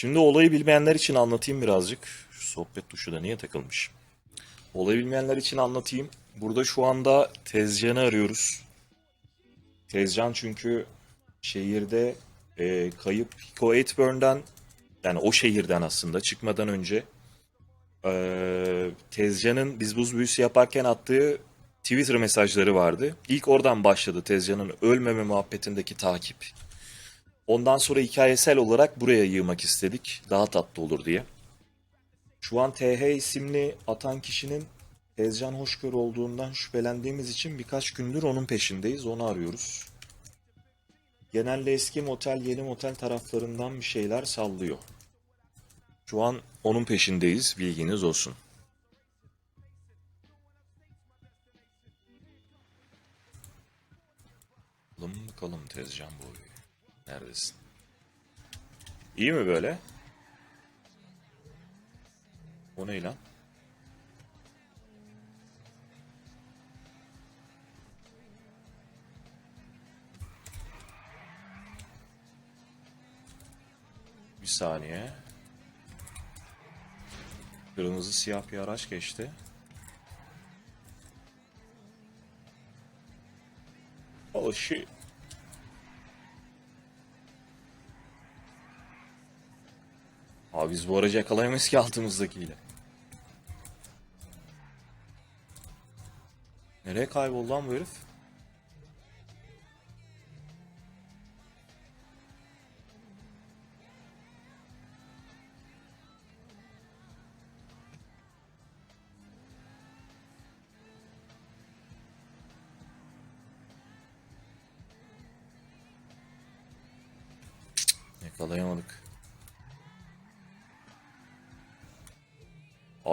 Şimdi olayı bilmeyenler için anlatayım birazcık. Şu sohbet tuşu da niye takılmış? Olayı bilmeyenler için anlatayım. Burada şu anda Tezcan'ı arıyoruz. Tezcan çünkü şehirde e, kayıp Hiko Eightburn'dan yani o şehirden aslında çıkmadan önce e, Tezcan'ın biz buz büyüsü yaparken attığı Twitter mesajları vardı. İlk oradan başladı Tezcan'ın ölmeme muhabbetindeki takip. Ondan sonra hikayesel olarak buraya yığmak istedik. Daha tatlı olur diye. Şu an TH isimli atan kişinin Tezcan Hoşgör olduğundan şüphelendiğimiz için birkaç gündür onun peşindeyiz. Onu arıyoruz. Genelde eski motel, yeni motel taraflarından bir şeyler sallıyor. Şu an onun peşindeyiz. Bilginiz olsun. Bakalım bakalım Tezcan boyu. Neredesin? İyi mi böyle? O ne lan? Bir saniye. Kırmızı siyah bir araç geçti. Oh shit. Abi biz bu aracı yakalayamayız ki altımızdakiyle. Nereye kayboldu lan bu herif?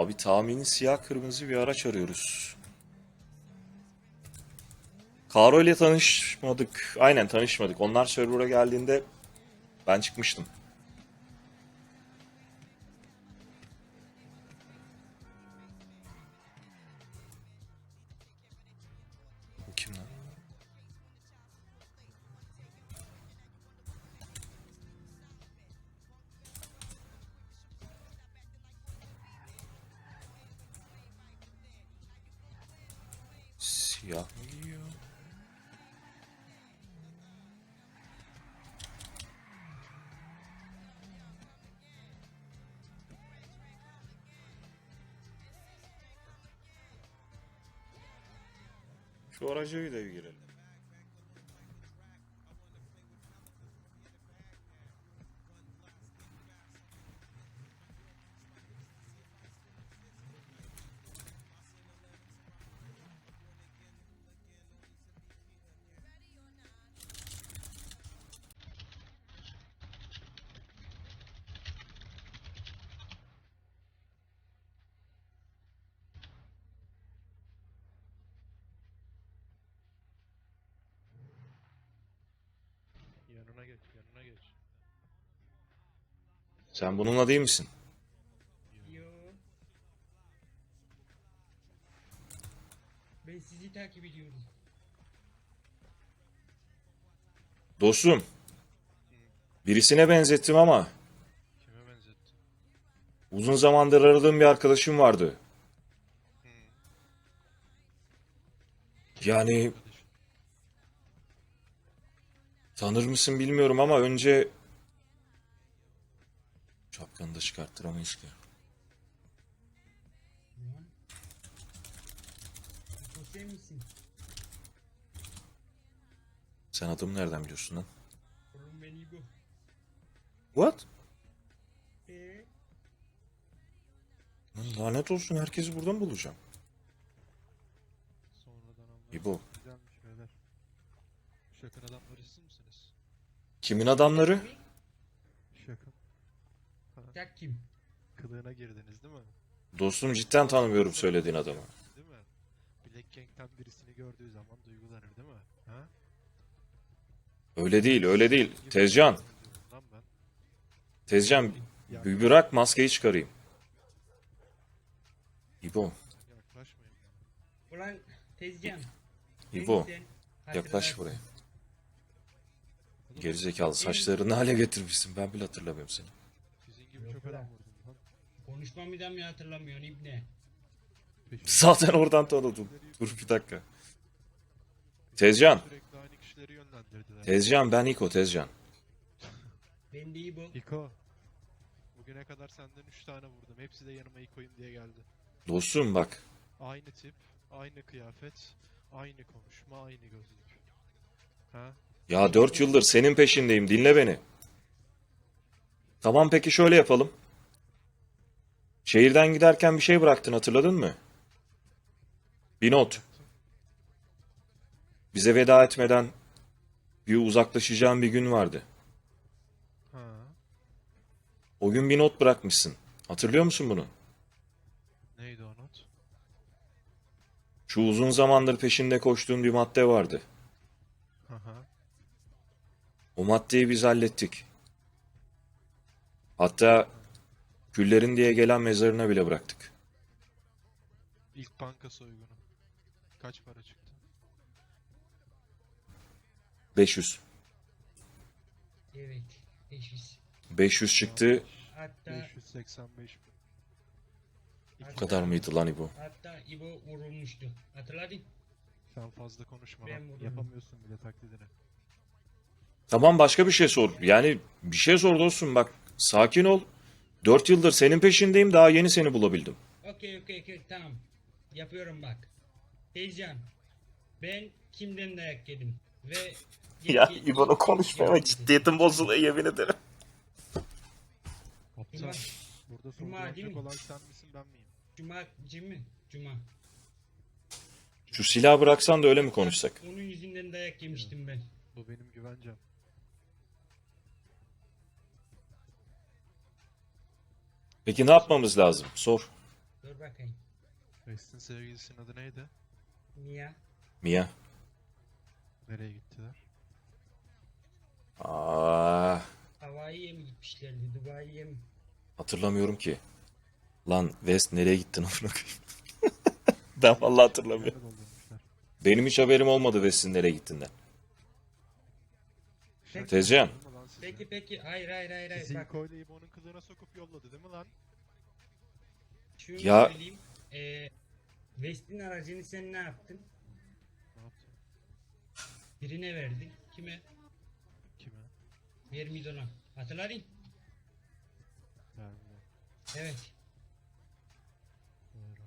Abi tahmini siyah kırmızı bir araç arıyoruz. Karo ile tanışmadık. Aynen tanışmadık. Onlar server'a geldiğinde ben çıkmıştım. Şu araca bir de bir girelim. Geç, yanına geç. Sen bununla değil misin? Yo. Ben sizi takip ediyorum. Dostum. Birisine benzettim ama Kime benzettin? uzun zamandır aradığım bir arkadaşım vardı. Yani. Tanır mısın bilmiyorum ama önce şapkanı da çıkarttıramayız ki. Sen adımı nereden biliyorsun lan? What? Lanet olsun herkesi buradan bulacağım. İbo. Şakın adamları siz misiniz? Kimin adamları? Şakın. Tak kim? Kılığına girdiniz değil mi? Dostum cidden tanımıyorum söylediğin adamı. Değil mi? Black Gang'den birisini gördüğü zaman duygulanır değil mi? Ha? Öyle değil öyle değil. Tezcan. Lan ben. Tezcan bir bırak maskeyi çıkarayım. İbo. Yaklaşmayın. Ulan Tezcan. İbo. Neyse, Yaklaş hatırlarsın. buraya. Gerizekalı saçlarını ne hale getirmişsin ben bile hatırlamıyorum seni. Sizin Konuşmamı da mı hatırlamıyorsun İbne? Zaten oradan tanıdım. Dur bir dakika. Tezcan. Sürekli aynı kişileri yönlendirdiler. Tezcan ben Niko Tezcan. Ben de İbo. İko. Bugüne kadar senden 3 tane vurdum. Hepsi de yanıma İko'yum diye geldi. Dostum bak. Aynı tip, aynı kıyafet, aynı konuşma, aynı gözlük. Ha? Ya 4 yıldır senin peşindeyim dinle beni. Tamam peki şöyle yapalım. Şehirden giderken bir şey bıraktın hatırladın mı? Bir not. Bize veda etmeden bir uzaklaşacağın bir gün vardı. O gün bir not bırakmışsın. Hatırlıyor musun bunu? Neydi o not? Şu uzun zamandır peşinde koştuğun bir madde vardı. Haha. O maddeyi biz hallettik. Hatta küllerin diye gelen mezarına bile bıraktık. İlk banka soygunu. Kaç para çıktı? 500. Evet. 500. 500 çıktı. Hatta 585 bin. Bu kadar mıydı lan İbo? hatta İbo vurulmuştu. Hatırladın? Sen fazla konuşma Ben lan. vurdum. Yapamıyorsun bile taklidini. Tamam başka bir şey sor. Yani bir şey sor dostum bak. Sakin ol. 4 yıldır senin peşindeyim daha yeni seni bulabildim. Okey okey okey tamam. Yapıyorum bak. Tezcan. Ben kimden dayak yedim? Ve ciddiyetim bozuluyor yemin ederim. Cuma- Burada Cuma değil mi? olan sen misin ben miyim? Cuma Cimi? Cuma. Şu silahı bıraksan da öyle mi konuşsak? Onun yüzünden dayak yemiştim ben. Bu benim güvencem. Peki ne yapmamız lazım? Sor. Dur bakayım. West'in sevgilisinin adı neydi? Mia. Mia. Nereye gittiler? Aa, Hawaii'ye mi gitmişlerdi? Dubai'ye mi? hatırlamıyorum ki. Lan West nereye gittin amına koyayım? ben vallahi hatırlamıyorum. Nerede doldurmuşlar? Benim hiç haberim olmadı West'in nereye gittiğinden. Tezcan. Peki peki. Hayır hayır hayır. hayır. Sizi Bak İko ile İbo'nun kılığına sokup yolladı değil mi lan? şunu Ya- söyleyeyim. Ee, West'in aracını sen ne yaptın? Ne yaptı? Birine verdin. Kime? Kime? Vermidon'a. Hatırladın? Yani Evet. doğru.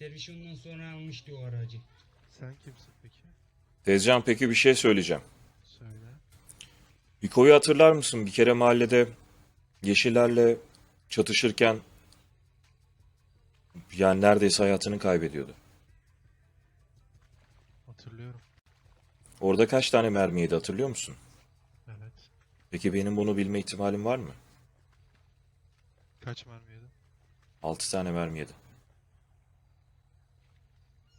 Derviş ondan sonra almıştı o aracı. Sen kimsin peki? Tezcan peki bir şey söyleyeceğim. Söyle. Biko'yu hatırlar mısın? Bir kere mahallede yeşillerle çatışırken yani neredeyse hayatını kaybediyordu. Hatırlıyorum. Orada kaç tane mermi yedi hatırlıyor musun? Evet. Peki benim bunu bilme ihtimalim var mı? Kaç mermi yedin? 6 tane mermi yedi.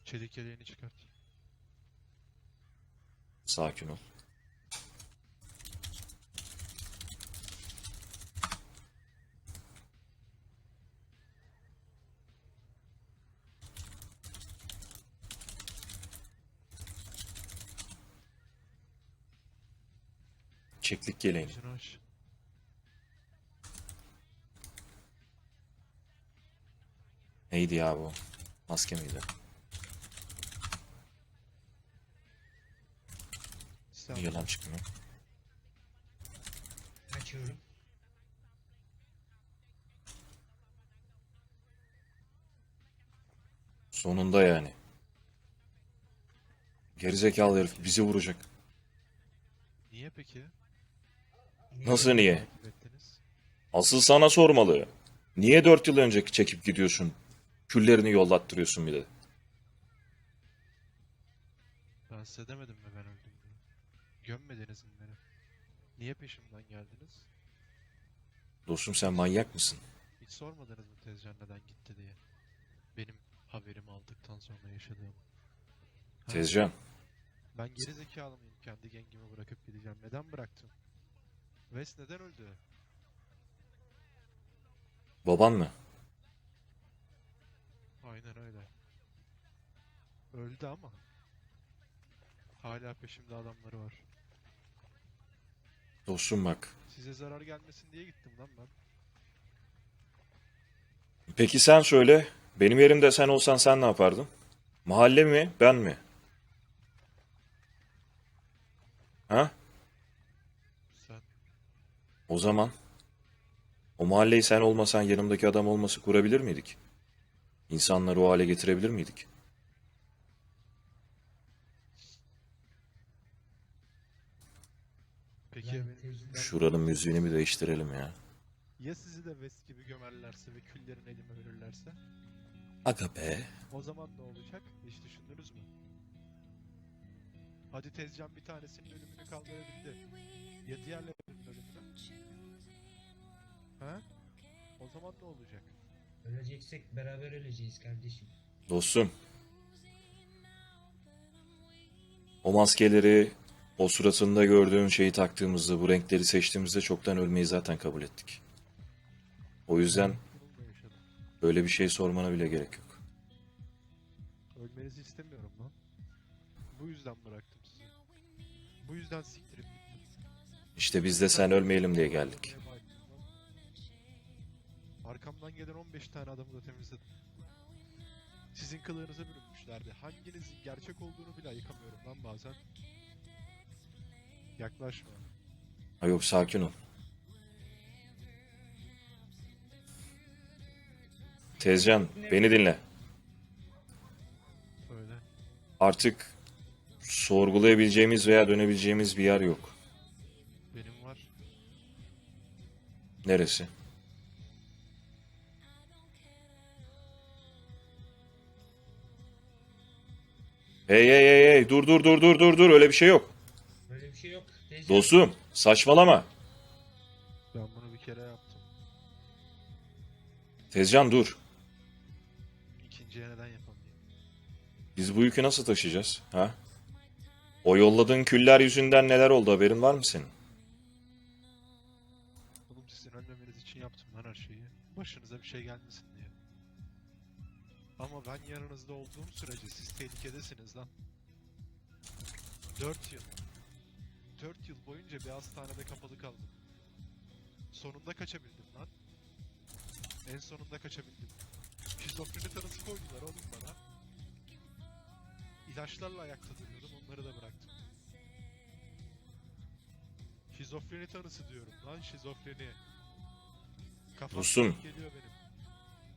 Çelik yeleğini çıkart. Sakin ol. Çeklik aç. Neydi ya bu? Maske miydi? Niye yalan çıkmıyor? Açıyorum. Sonunda yani. Gerizekalı herif bizi vuracak. Niye peki? Nasıl niye? Asıl sana sormalı. Niye dört yıl önceki çekip gidiyorsun? Küllerini yollattırıyorsun bir de. Ben size demedim mi ben öldüm diye? Gömmediniz mi beni? Niye peşimden geldiniz? Dostum sen manyak mısın? Hiç sormadınız mı Tezcan neden gitti diye? Benim haberimi aldıktan sonra yaşadığım. Ha? Tezcan. Ben geri zekalı mıyım kendi gengimi bırakıp gideceğim? Neden bıraktım? Wes neden öldü? Baban mı? Aynen öyle. Öldü ama. Hala peşimde adamları var. Dostum bak. Size zarar gelmesin diye gittim lan ben. Peki sen söyle. Benim yerimde sen olsan sen ne yapardın? Mahalle mi, ben mi? Ha? O zaman o mahalleyi sen olmasan yanımdaki adam olması kurabilir miydik? İnsanları o hale getirebilir miydik? peki Şuranın müziğini bir değiştirelim ya. ya sizi de West gibi gömerlerse ve küllerin elime verirlerse? Aga be. O zaman ne olacak? Hiç düşündünüz mü? Hadi Tezcan bir tanesinin ölümünü kaldırabildi. Ya diğerlerinin ölümünü? Ha? O zaman ne olacak? Öleceksek beraber öleceğiz kardeşim. Dostum. O maskeleri, o suratında gördüğün şeyi taktığımızda, bu renkleri seçtiğimizde çoktan ölmeyi zaten kabul ettik. O yüzden böyle bir şey sormana bile gerek yok. Ölmenizi istemiyorum lan. Bu yüzden bıraktım sizi. Bu yüzden siktirip gittim. İşte biz de sen ölmeyelim diye geldik. Arkamdan gelen 15 tane adamı da temizledim. Sizin kılığınıza bürünmüşlerdi. Hanginizin gerçek olduğunu bile ayıkamıyorum lan bazen. Yaklaşma. Ha yok sakin ol. Tezcan beni dinle. Öyle. Artık sorgulayabileceğimiz veya dönebileceğimiz bir yer yok. Benim var. Neresi? Hey hey hey hey dur dur dur dur dur dur öyle bir şey yok. Böyle bir şey yok. Teyze. Dostum saçmalama. Ben bunu bir kere yaptım. Tezcan dur. İkinciye neden yapamayayım? Biz bu yükü nasıl taşıyacağız? Ha? O yolladığın küller yüzünden neler oldu haberin var mı senin? Oğlum sizin ölmemeniz için yaptım lan her şeyi. Başınıza bir şey gelmesin. Ama ben yanınızda olduğum sürece siz tehlikedesiniz lan. 4 yıl. 4 yıl boyunca bir hastanede kapalı kaldım. Sonunda kaçabildim lan. En sonunda kaçabildim. Şizofreni tanısı koydular oğlum bana. İlaçlarla ayakta duruyordum onları da bıraktım. Şizofreni tanısı diyorum lan şizofreni. Kafam Dostum. geliyor benim.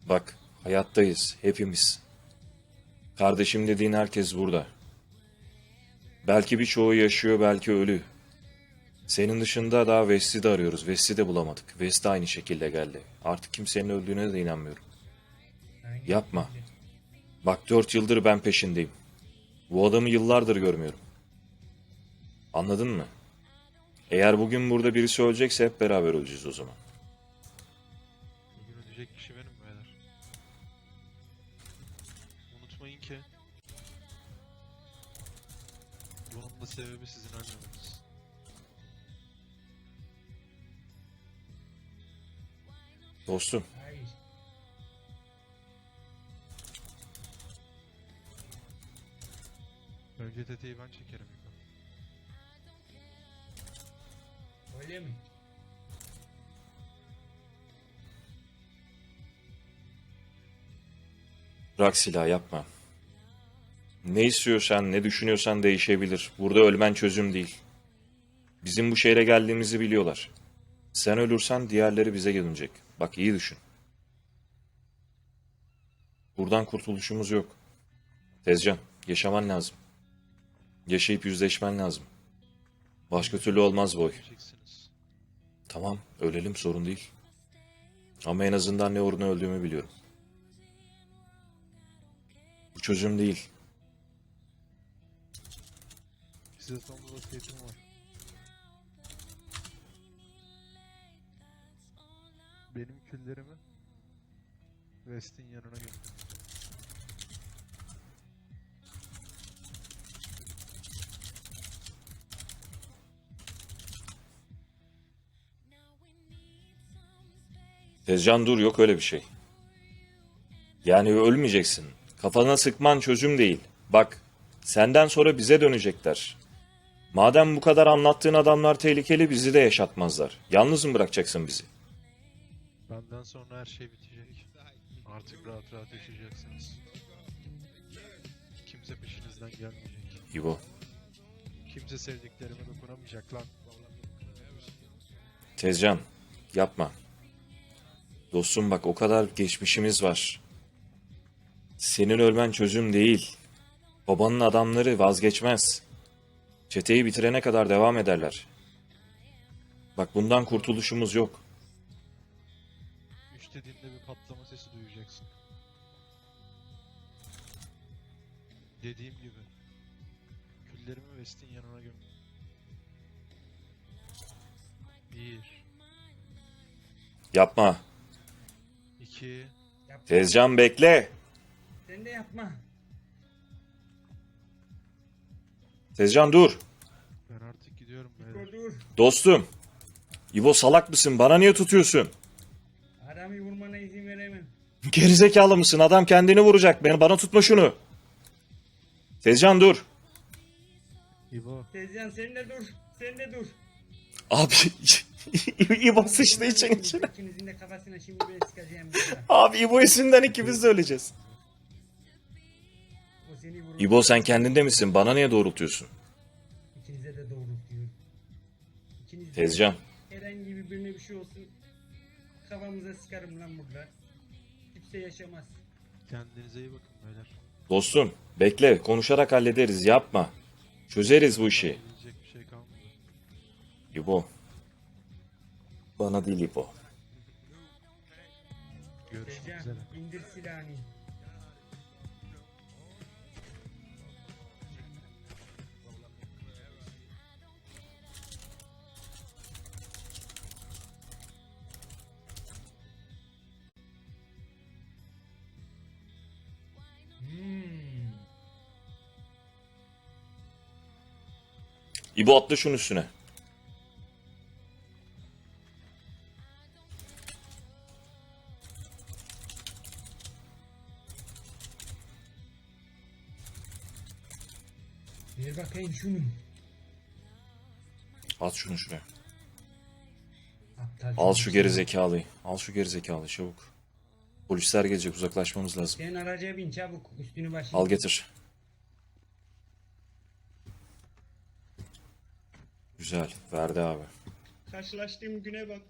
Bak hayattayız hepimiz. Kardeşim dediğin herkes burada. Belki birçoğu yaşıyor belki ölü. Senin dışında daha West'i de arıyoruz. West'i de bulamadık. West de aynı şekilde geldi. Artık kimsenin öldüğüne de inanmıyorum. Yapma. Bak dört yıldır ben peşindeyim. Bu adamı yıllardır görmüyorum. Anladın mı? Eğer bugün burada birisi ölecekse hep beraber öleceğiz o zaman. Unutmayın ki bunun da sebebi sizin ölmemeniz. Dostum. Önce teteyi ben çekerim. Öyle mi? Bırak silah yapma. Ne istiyorsan ne düşünüyorsan değişebilir. Burada ölmen çözüm değil. Bizim bu şehre geldiğimizi biliyorlar. Sen ölürsen diğerleri bize gelecek. Bak iyi düşün. Buradan kurtuluşumuz yok. Tezcan, yaşaman lazım. Yaşayıp yüzleşmen lazım. Başka türlü olmaz boy. Tamam, ölelim sorun değil. Ama en azından ne uğruna öldüğümü biliyorum. Çözüm değil. Size son bir vasiyetim var. Benim küllerimi West'in yanına götürün. Tezcan dur yok öyle bir şey. Yani ölmeyeceksin. Kafana sıkman çözüm değil. Bak, senden sonra bize dönecekler. Madem bu kadar anlattığın adamlar tehlikeli bizi de yaşatmazlar. Yalnız mı bırakacaksın bizi? Benden sonra her şey bitecek. Artık rahat rahat yaşayacaksınız. Kimse peşinizden gelmeyecek. İbo. Kimse sevdiklerime dokunamayacak lan. Tezcan. Yapma. Dostum bak o kadar geçmişimiz var. Senin ölmen çözüm değil. Babanın adamları vazgeçmez. Çeteyi bitirene kadar devam ederler. Bak bundan kurtuluşumuz yok. Üç dediğinde bir patlama sesi duyacaksın. Dediğim gibi. Küllerimi West'in yanına göm. Bir, Yapma. iki. Tezcan bekle. Sen de yapma. Tezcan dur. ben artık gidiyorum Dur beyler. dur. Dostum. İbo salak mısın? Bana niye tutuyorsun? Adamı vurmana izin veremem. Gerizekalı mısın? Adam kendini vuracak. Beni bana tutma şunu. Tezcan dur. İbo, Tezcan sen de dur. Sen de dur. Abi İbo sıçtı için içine. İkinizin de kafasına şimdi ben sıkacağım. Abi İbo yüzünden ikimiz de öleceğiz. İbo sen kendinde misin? Bana niye doğrultuyorsun? İkinize de doğrultuyor. İkiniz Tezcan. herhangi bir birine bir şey olsun. Kafamıza sıkarım lan burada. Kimse yaşamaz. kendinize iyi bakın beyler. Dostum bekle konuşarak hallederiz yapma. Çözeriz bu işi. Diyecek bir şey kalmadı. İbo. Bana değil İbo. Görüşmek Tezcan üzere. indir silahını. İbo atla şunun üstüne. Ver bakayım şunu. At şunu şuraya. Aptal Al şu geri zekalıyı. Al şu geri zekalıyı çabuk. Polisler gelecek uzaklaşmamız lazım. Sen araca bin çabuk üstünü başını. Al getir. Güzel. Verdi abi. Karşılaştığım güne bak.